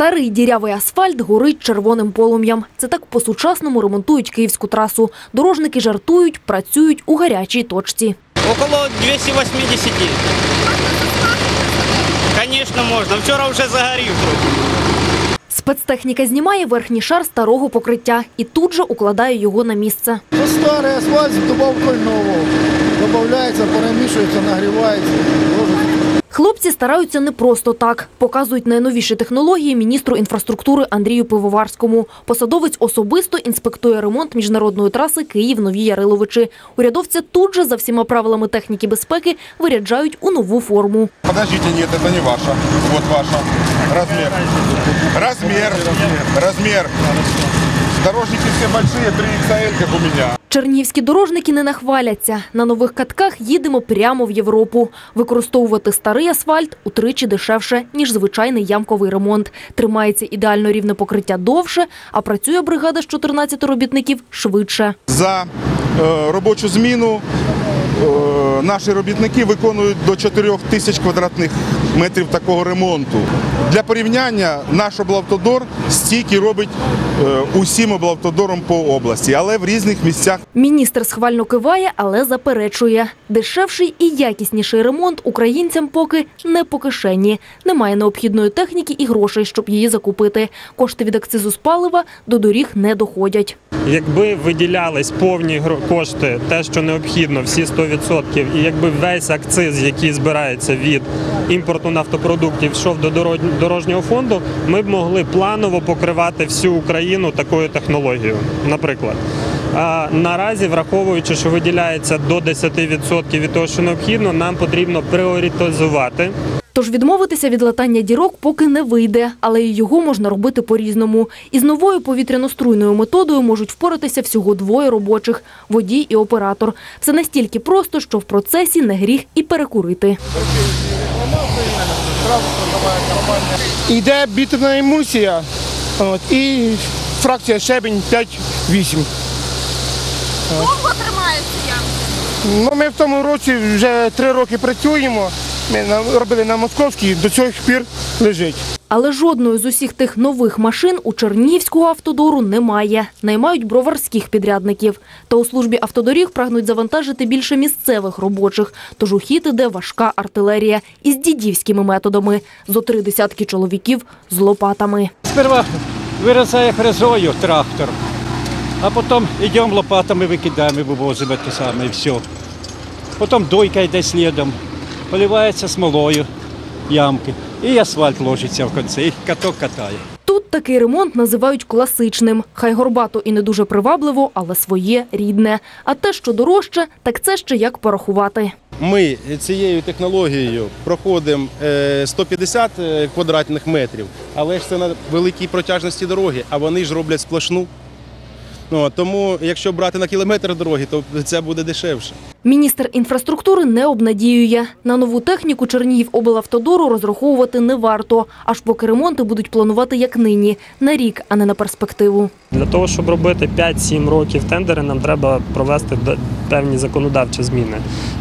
Старий дірявий асфальт горить червоним полум'ям. Це так по-сучасному ремонтують київську трасу. Дорожники жартують, працюють у гарячій точці. Около 280. Конечно, можно. Вчора вже загорів. Спецтехніка знімає верхній шар старого покриття і тут же укладає його на місце. Ну, старый асфальт с добавкой нового. Добавляется, перемішується, нагрівається. Хлопці стараються не просто так. Показують найновіші технології міністру інфраструктури Андрію Пивоварському. Посадовець особисто інспектує ремонт міжнародної траси Київ-Нові Яриловичі. Урядовця тут же за всіма правилами техніки безпеки виряджають у нову форму. Подождите, нет, это не ваша. Вот ваша. Размер. Размер. Размер. Дорожники все большие, 3XL, как у меня. Чернігівські дорожники не нахваляться. На нових катках їдемо прямо в Європу. Використовувати старий асфальт утричі дешевше, ніж звичайний ямковий ремонт. Тримається ідеально рівне покриття довше, а працює бригада з 14 робітників швидше. За е, робочу зміну наші робітники виконують до 4 тисяч квадратних метрів такого ремонту. Для порівняння наш облавтодор стільки робить е, усім облавтодором по області, але в різних місцях Міністр схвально киває, але заперечує. Дешевший і якісніший ремонт українцям поки не по кишені. Немає необхідної техніки і грошей, щоб її закупити. Кошти від акцизу з палива до доріг не доходять. Якби виділялись повні гро- кошти, те, що необхідно, всі 100%, і якби весь акциз, який збирається від імпорту нафтопродуктів, йшов до дорож- дорожнього фонду, ми б могли планово покривати всю Україну такою технологією, наприклад. А наразі, враховуючи, що виділяється до 10% від того, що необхідно, нам потрібно пріоритизувати Тож відмовитися від латання дірок поки не вийде, але і його можна робити по-різному. Із новою повітряно-струйною методою можуть впоратися всього двоє робочих – водій і оператор. Все настільки просто, що в процесі не гріх і перекурити. Йде бітерна емульсія і фракція щебень 5-8. Довго тримаються ямки? Ну, ми в тому році вже три роки працюємо. Ми робили на московській, до цього пір лежить. Але жодної з усіх тих нових машин у Чернігівського автодору немає. Наймають броварських підрядників. Та у службі автодоріг прагнуть завантажити більше місцевих робочих. Тож у хід іде важка артилерія із дідівськими методами. Зо три десятки чоловіків з лопатами. Сперва вирізає фрезою трактор, а потім йдемо лопатами викидаємо, вивозимо те саме і все. Потім дойка йде слідом, поливається смолою ямки. І асфальт ложиться в кінці, і каток катає. Тут такий ремонт називають класичним. Хай горбато і не дуже привабливо, але своє рідне. А те, що дорожче, так це ще як порахувати. Ми цією технологією проходимо е, 150 е, квадратних метрів, але ж це на великій протяжності дороги, а вони ж роблять сплошну. Ну, тому, якщо брати на кілометр дороги, то це буде дешевше. Міністр інфраструктури не обнадіює. На нову техніку Чернігів облавтодору розраховувати не варто, аж поки ремонти будуть планувати як нині, на рік, а не на перспективу. Для того, щоб робити 5-7 років тендери, нам треба провести певні законодавчі зміни.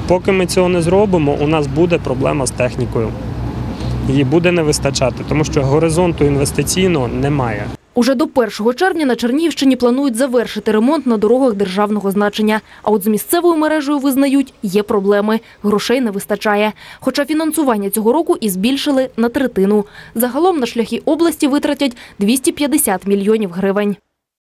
Поки ми цього не зробимо, у нас буде проблема з технікою. Її буде не вистачати, тому що горизонту інвестиційного немає. Уже до 1 червня на Чернігівщині планують завершити ремонт на дорогах державного значення. А от з місцевою мережею визнають, є проблеми. Грошей не вистачає. Хоча фінансування цього року і збільшили на третину. Загалом на шляхи області витратять 250 мільйонів гривень.